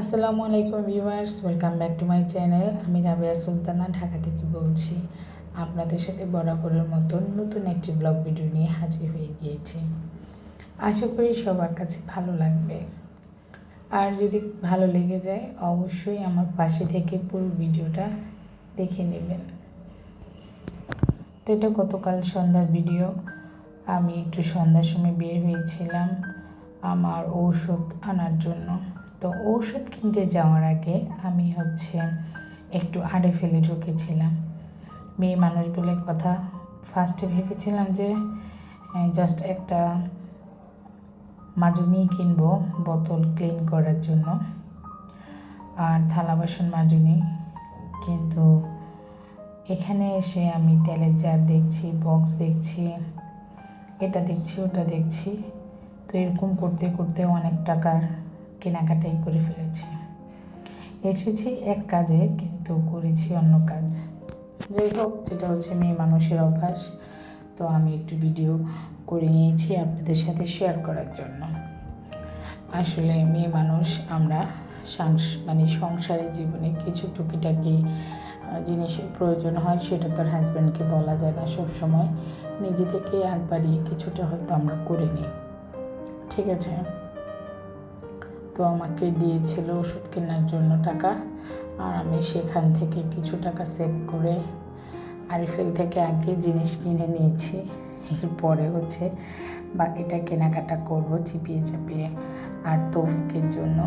আসসালামু আলাইকুম viewers, welcome back to my channel. আমি রাবেয়া সুলতানা, ঢাকা থেকে বলছি, আপনাদের সাথে বরাবরের মতো নতুন একটি ব্লগ ভিডিও নিয়ে হাজির হয়ে গিয়েছি। আশা করি সবার কাছে ভালো লাগবে। আর যদি ভালো লেগে যায়, অবশ্যই আমার পাশে থেকে পুরো ভিডিওটা দেখে নেবেন। তো এটা গতকাল সন্ধ্যার ভিডিও। আমি একটু সন্ধ্যার সময় বের হয়েছিলাম আমার ঔষধ আনার জন্য। তো ঔষধ কিনতে যাওয়ার আগে আমি হচ্ছে একটু আড়ে ফেলে ঢুকেছিলাম। মেয়ে মানুষ বলে কথা ফার্স্টে ভেবেছিলাম যে জাস্ট একটা মাজুনি কিনবো, বোতল ক্লিন করার জন্য। আর থালা বাসন মাজুনি কিন্তু এখানে এসে আমি তেলের জার দেখছি বক্স দেখছি, এটা দেখছি, ওটা দেখছি। তো এরকম করতে করতে অনেক টাকার কেনাকাটাই করে ফেলেছি। এসেছি এক কাজে, কিন্তু করেছি অন্য কাজ। যাই হোক, যেটা হচ্ছে মেয়ে মানুষের অভ্যাস, তো আমি একটু ভিডিও করে নিয়েছি আপনাদের সাথে শেয়ার করার জন্য। আসলে মেয়ে মানুষ, আমরা মানে সংসারের জীবনে কিছু টুকিটাকি জিনিসের প্রয়োজন হয়, সেটা তার হাজব্যান্ডকে বলা যায় না সবসময়। নিজে থেকে একবারই কিছুটা হয়তো আমরা করে নিই। ঠিক আছে? তো আমাকে দিয়েছিল ওষুধ কেনার জন্য টাকা। আর আমি সেখান থেকে কিছু টাকা সেভ করে আরিফেল থেকে আগে জিনিস কিনে নিয়েছি। এরপরে হচ্ছে বাকিটা কেনাকাটা করব চিপিয়ে চাপিয়ে। আর তৌফিকের জন্য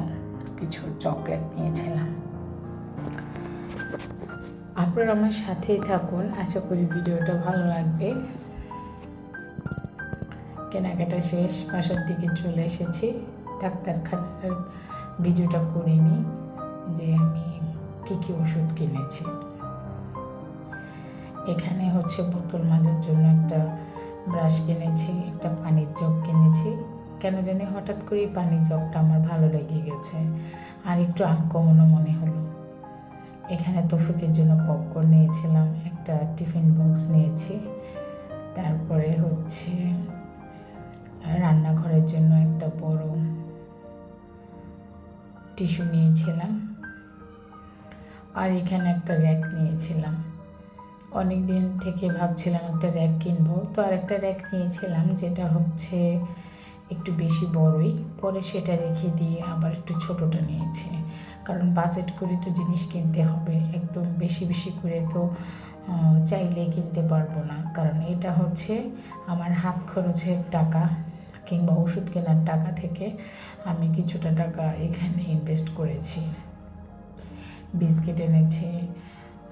কিছু চকলেট নিয়েছিলাম। আপনারা আমার সাথেই থাকুন। আশা করি ভিডিওটা ভালো লাগবে। কেনাকাটা শেষ, বাসার দিকে চলে এসেছি। ডাক্তারখানার ভিডিওটা করে নিই যে আমি কী কী ওষুধ কিনেছি। এখানে হচ্ছে বোতল মাজার জন্য একটা ব্রাশ কিনেছি, একটা পানির জগ কিনেছি। কেন জানি হঠাৎ করেই পানির জগটা আমার ভালো লেগে গেছে আর একটু আনকমনও মনে হলো। এখানে তফুকের জন্য পপকর্ন নিয়েছিলাম, একটা টিফিন বক্স নিয়েছি। তারপরে হচ্ছে রান্নাঘরের জন্য একটা বড় টিস্যু নিয়েছিলাম। আর এখানে একটা র্যাক নিয়েছিলাম। অনেক দিন থেকে ভাবছিলাম একটা র্যাক কিনবো। তো আর একটা র্যাক নিয়েছিলাম যেটা হচ্ছে একটু বেশি বড়ই। পরে সেটা রেখে দিয়ে আবার একটু ছোটোটা নিয়েছি। কারণ বাজেট করে তো জিনিস কিনতে হবে। একদম বেশি বেশি করে তো চাইলে কিনতে পারব না। কারণ এটা হচ্ছে আমার হাত খরচের টাকা। কিংবা ওষুধ কেনার টাকা থেকে আমি কিছুটা টাকা এখানে ইনভেস্ট করেছি। বিস্কিট এনেছি,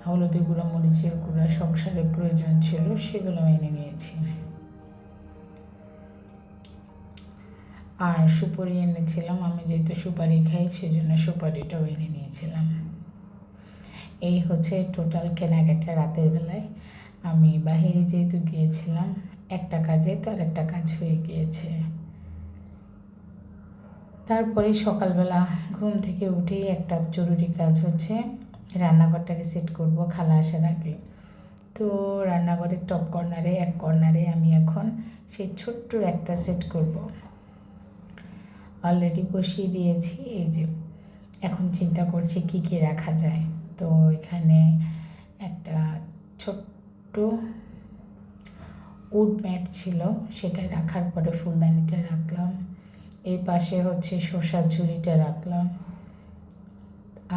হলুদি গুঁড়া, মরিচের গুঁড়া সংসারে প্রয়োজন ছিল সেগুলো এনে নিয়েছি। আর সুপারি এনেছিলাম, আমি যেহেতু সুপারি খাই সেজন্য সুপারিটাও এনে নিয়েছিলাম। এই হচ্ছে টোটাল কেনাকাটা রাতের বেলায়। আমি বাহিরে যেহেতু গিয়েছিলাম একটা কাজে তার একটা কাজ হয়ে গিয়েছে। তারপরে সকালবেলা ঘুম থেকে উঠেই একটা জরুরি কাজ হচ্ছে, রান্নাঘরটাকে সেট করব খালা আসার আগে। তো রান্নাঘরের টপ কর্নারে এক কর্নারে আমি এখন সেই ছোট্ট একটা সেট করব। অলরেডি বসিয়ে দিয়েছি, এই যে এখন চিন্তা করছি কি কি রাখা যায়। তো এখানে একটা ছোট্ট উড ম্যাট ছিল সেটা রাখার পরে ফুলদানিটা রাখলাম। এই পাশে হচ্ছে শসার ঝুড়িটা রাখলাম।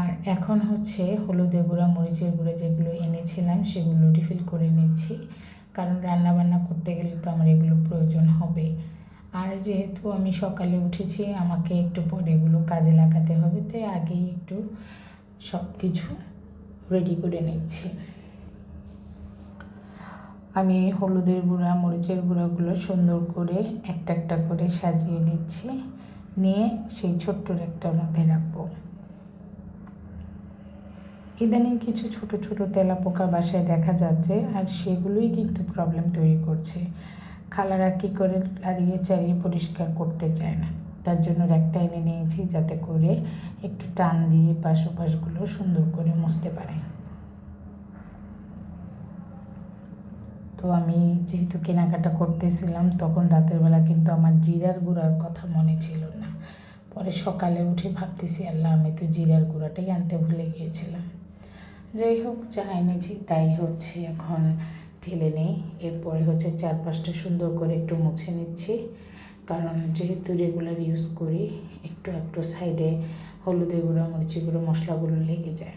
আর এখন হচ্ছে হলুদে গুঁড়া, মরিচের গুঁড়া যেগুলো এনেছিলাম, সেগুলো রিফিল করে নিচ্ছি। কারণ রান্না বান্না করতে গেলে তো আমার এগুলো প্রয়োজন হবে। আর যেহেতু আমি সকালে উঠেছি, আমাকে একটু পরে এগুলো কাজে লাগাতে হবে, তাই আগেই একটু সব কিছু রেডি করে নিচ্ছি। আমি হলুদের গুঁড়া, মরিচের গুঁড়াগুলো সুন্দর করে একটা একটা করে সাজিয়ে নিচ্ছি। নিয়ে সেই ছোট্ট একটার মধ্যে রাখব। ইদানিং কিছু ছোট ছোট তেলা পোকা বাসায় দেখা যাচ্ছে আর সেগুলোই কিন্তু প্রবলেম তৈরি করছে। খালারা কী করে লাড়িয়ে চাড়িয়ে পরিষ্কার করতে চায় না। তার জন্য একটা এনে নিয়েছি যাতে করে একটু টান দিয়ে পাশ পাশগুলো সুন্দর করে মুছতে পারে তো আমি যেহেতু কেনাকাটা করতেছিলাম, তখন রাতের বেলা কিন্তু আমার জিরার গুঁড়ার কথা মনে ছিল না। পরে সকালে উঠে ভাবতেছি, আল্লাহ, আমি তো জিরার গুঁড়াটাই আনতে ভুলে গিয়েছিলাম। যাই হোক যা এনেছি, তাই হচ্ছে এখন ঢেলে নেই। এরপরে হচ্ছে চারপাশটা সুন্দর করে একটু মুছে নিচ্ছি। কারণ যেহেতু রেগুলার ইউজ করি, একটু একটু সাইডে হলুদের গুঁড়ো মরিচি গুঁড়ো, মশলাগুলো লেগে যায়।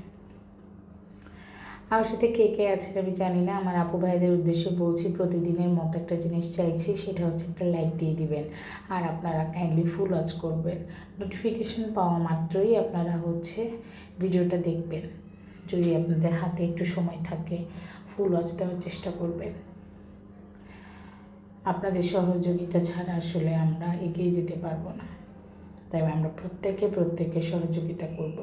আমার সাথে কে কে আছে আমি জানি না। আমার আপু ভাইদের উদ্দেশ্যে বলছি, প্রতিদিনের মতো একটা জিনিস চাইছি, সেটা হচ্ছে একটা লাইক দিয়ে দিবেন। আর আপনারা কাইন্ডলি ফুল ওয়াচ করবেন। নোটিফিকেশন পাওয়া মাত্রই আপনারা হচ্ছে ভিডিওটা দেখবেন। যদি আপনাদের হাতে একটু সময় থাকে ফুল ওয়াচ দেওয়ার চেষ্টা করবেন। আপনাদের সহযোগিতা ছাড়া আসলে আমরা এগিয়ে যেতে পারব না। তাই আমরা প্রত্যেকে প্রত্যেকের সহযোগিতা করব।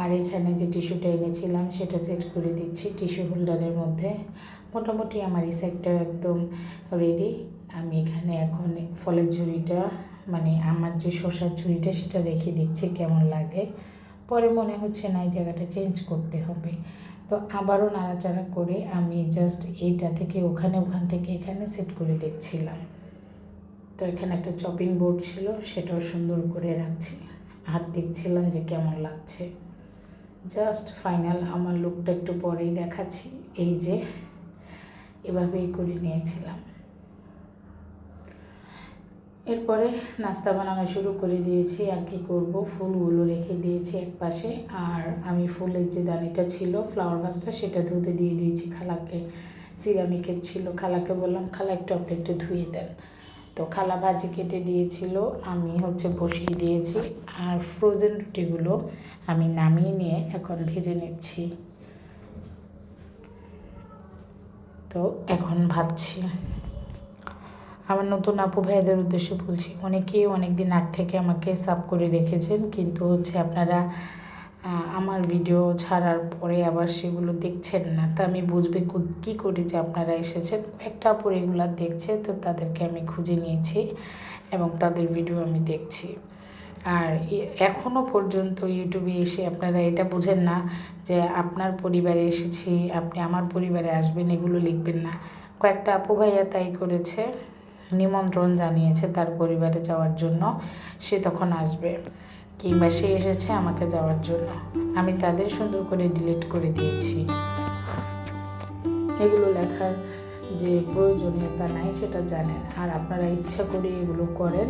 আর এখানে যে টিস্যুটা এনেছিলাম, সেটা সেট করে দিচ্ছি টিস্যু হোল্ডারের মধ্যে। মোটামুটি আমার এই সাইডটা একদম রেডি আমি এখানে এখন ফলের ঝুড়িটা মানে আমার যে শসার ঝুড়িটা, সেটা রেখে দিচ্ছি, কেমন লাগে। পরে মনে হচ্ছে না এই জায়গাটা চেঞ্জ করতে হবে। তো আবারও নাড়াচাড়া করে আমি জাস্ট এইটা থেকে ওখানে, ওখান থেকে এখানে সেট করে দেখছিলাম তো এখানে একটা চপিং বোর্ড ছিল, সেটাও সুন্দর করে রাখছি। আর দেখছিলাম যে কেমন লাগছে। জাস্ট ফাইনাল আমার লুকটা একটু পরেই দেখাচ্ছি। এই যে, এভাবেই করে নিয়েছিলাম। এরপরে নাস্তা বানানো শুরু করে দিয়েছি আর কি করব। ফুলগুলো রেখে দিয়েছি এক পাশে। আর আমি ফুলের যে দানিটা ছিল ফ্লাওয়ার ভাসটা সেটা ধুতে দিয়ে দিয়েছি। খালাকে, সিরামিকের ছিল। খালাকে বললাম, খালা একটু আপনি একটু ধুয়ে দেন। তো খালা ভাজি কেটে দিয়েছিল, আমি হচ্ছে বসিয়ে দিয়েছি, আর ফ্রোজেন রুটিগুলো আমি নামিয়ে নিয়ে এখন ভেজে নিচ্ছি। তো এখন ভাবছি আমার নতুন আপু ভাইদের উদ্দেশ্যে বলছি, অনেকেই অনেক দিন আগ থেকে আমাকে সাব করে রেখেছেন, কিন্তু হচ্ছে আপনারা আমার ভিডিও ছাড়ার পরে আবার সেগুলো দেখছেন না। তা আমি বুঝবে কী করে যে আপনারা এসেছেন? একটা আপু রেগুলার দেখছে, তো তাদেরকে আমি খুঁজে নিয়েছি এবং তাদের ভিডিও আমি দেখছি। আর এখনও পর্যন্ত ইউটিউবে এসে আপনারা এটা বোঝেন না যে আপনার পরিবারে এসেছি, আপনি আমার পরিবারে আসবেন, এগুলো লিখবেন না। কয়েকটা আপু ভাইয়া তাই করেছে, নিমন্ত্রণ জানিয়েছে তার পরিবারে যাওয়ার জন্য, সে তখন আসবে। কিংবা সে এসেছে আমাকে যাওয়ার জন্য। আমি তাদের সুন্দর করে ডিলিট করে দিয়েছি। এগুলো লেখার যে প্রয়োজনীয়তা নাই সেটা জানেন। আর আপনারা ইচ্ছা করে এগুলো করেন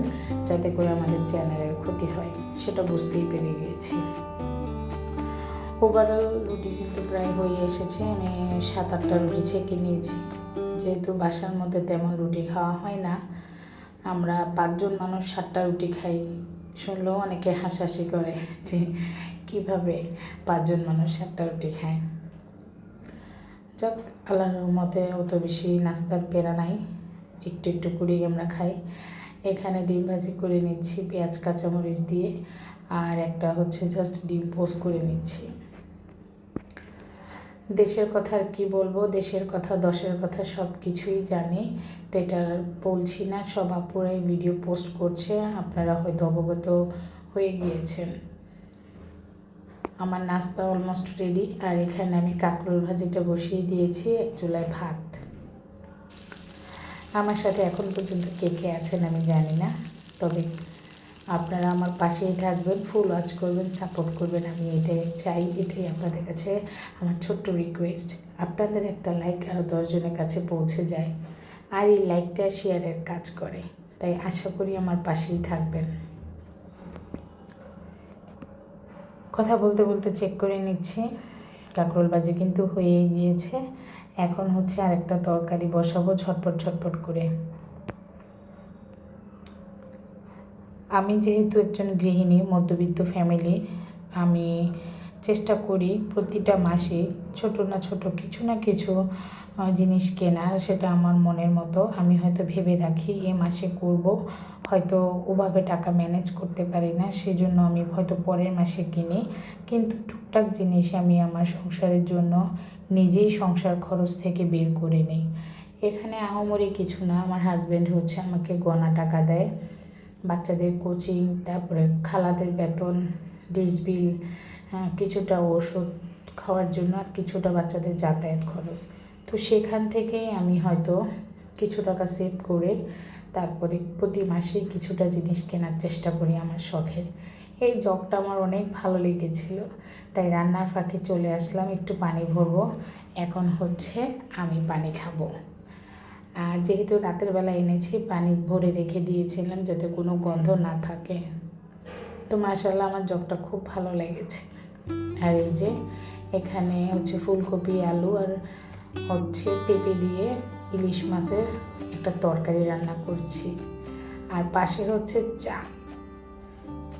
যাতে করে আমাদের চ্যানেলের ক্ষতি হয়, সেটা বুঝতেই পেরে গিয়েছি। ওভারঅল রুটি কিন্তু প্রায় হয়ে এসেছে। আমি সাত আটটা রুটি ছেঁকে নিয়েছি। যেহেতু বাসার মধ্যে তেমন রুটি খাওয়া হয় না, আমরা পাঁচজন মানুষ সাতটা রুটি খাই। শুনলেও অনেকে হাসাহাসি করে যে কীভাবে পাঁচজন মানুষ একটা রুটি খায়। যাক, আল্লাহর রহমতে অত বেশি নাস্তার পেরা নাই। একটু একটু করেই আমরা খাই। এখানে ডিম ভাজি করে নিচ্ছি, পেঁয়াজ, কাঁচামরিচ দিয়ে, আর একটা হচ্ছে জাস্ট ডিম পোস্ট করে নিচ্ছি। দেশের কথা আর কী বলব? দেশের কথা, দশের কথা সব কিছুই জানি। এটা বলছি না, সব আপুরাই ভিডিও পোস্ট করছে, আপনারা হয়তো অবগত হয়ে গিয়েছেন। আমার নাস্তা অলমোস্ট রেডি আর এখানে আমি কাঁকরোল ভাজিটা বসিয়ে দিয়েছি এক চুলায় ভাত। আমার সাথে এখন পর্যন্ত কে কে আছেন আমি জানি না, তবে আপনারা আমার পাশেই থাকবেন ফুল ওয়াচ করবেন সাপোর্ট করবেন, আমি এটাই চাই, এটাই আপনাদের কাছে আমার ছোট্ট রিকোয়েস্ট আপনাদের একটা লাইক আরও দশজনের কাছে পৌঁছে যায়। আর এই লাইকটা শেয়ারের কাজ করে। তাই আশা করি আমার পাশেই থাকবেন। কথা বলতে বলতে চেক করে নিচ্ছি। কাঁকরোল বাজি কিন্তু হয়ে গিয়েছে। এখন হচ্ছে আরেকটা তরকারি বসাবো ছটপট ছটপট করে। আমি যেহেতু একজন গৃহিণী, মধ্যবিত্ত ফ্যামিলি আমি চেষ্টা করি প্রতিটা মাসে ছোট না ছোট কিছু না কিছু জিনিস কেনার সেটা আমার মনের মতো। আমি হয়তো ভেবে রাখি এ মাসে করব, হয়তো ওভাবে টাকা ম্যানেজ করতে পারি না, সেজন্য আমি হয়তো পরের মাসে কিনি। কিন্তু টুকটাক জিনিস আমি আমার সংসারের জন্য নিজেই সংসার খরচ থেকে বের করে নিই। এখানে আহমরি কিছু না, আমার হাজব্যান্ড হচ্ছে আমাকে গনা টাকা দেয়। বাচ্চাদের কোচিং তারপরে খালাদের বেতন ডিশ বিল কিছুটা ওষুধ খাওয়ার জন্য আর কিছুটা বাচ্চাদের যাতায়াত খরচ। তো সেখান থেকেই আমি হয়তো কিছু টাকা সেভ করে তারপরে প্রতি মাসেই কিছুটা জিনিস কেনার চেষ্টা করি আমার শখের। এই জগটা আমার অনেক ভালো লেগেছিল। তাই রান্নার ফাঁকে চলে আসলাম, একটু পানি ভরবো। এখন হচ্ছে আমি পানি খাব। আর যেহেতু রাতের বেলা এনেছি, পানি ভরে রেখে দিয়েছিলাম যাতে কোনো গন্ধ না থাকে। তো মাসাল্লাহ আমার জগটা খুব ভালো লেগেছে। আর এই যে এখানে হচ্ছে ফুলকপি, আলু আর হচ্ছে পেঁপে দিয়ে ইলিশ মাছের একটা তরকারি রান্না করছি। আর পাশে হচ্ছে চা।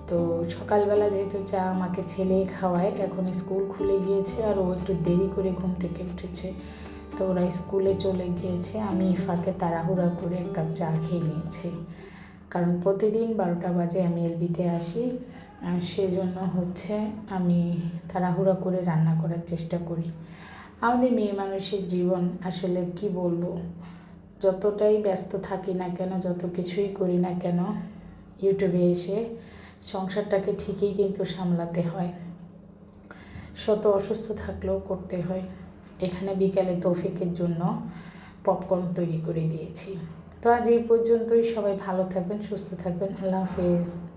তো সকালবেলা যেহেতু চা আমাকে ছেলে খাওয়ায়, এখন স্কুল খুলে গিয়েছে আর ও একটু দেরি করে ঘুম থেকে উঠেছে। তো ওরা স্কুলে চলে গিয়েছে, আমি ফাঁকে তাড়াহুড়া করে এক কাপ চা খেয়ে নিয়েছি। কারণ প্রতিদিন বারোটা বাজে আমি এলবিতে আসি। সেজন্য হচ্ছে আমি তাড়াহুড়া করে রান্না করার চেষ্টা করি। আমাদের মেয়ে মানুষের জীবন আসলে কি বলব? যতটাই ব্যস্ত থাকি না কেন, যত কিছুই করি না কেন, ইউটিউবে এসে সংসারটাকে ঠিকই কিন্তু সামলাতে হয়। শত অসুস্থ থাকলেও করতে হয়। এখানে বিকালে তৌফিকের জন্য পপকর্ন তৈরি করে দিয়েছি। তো আজ এই পর্যন্তই। সবাই ভালো থাকবেন, সুস্থ থাকবেন। আল্লাহ হাফেজ।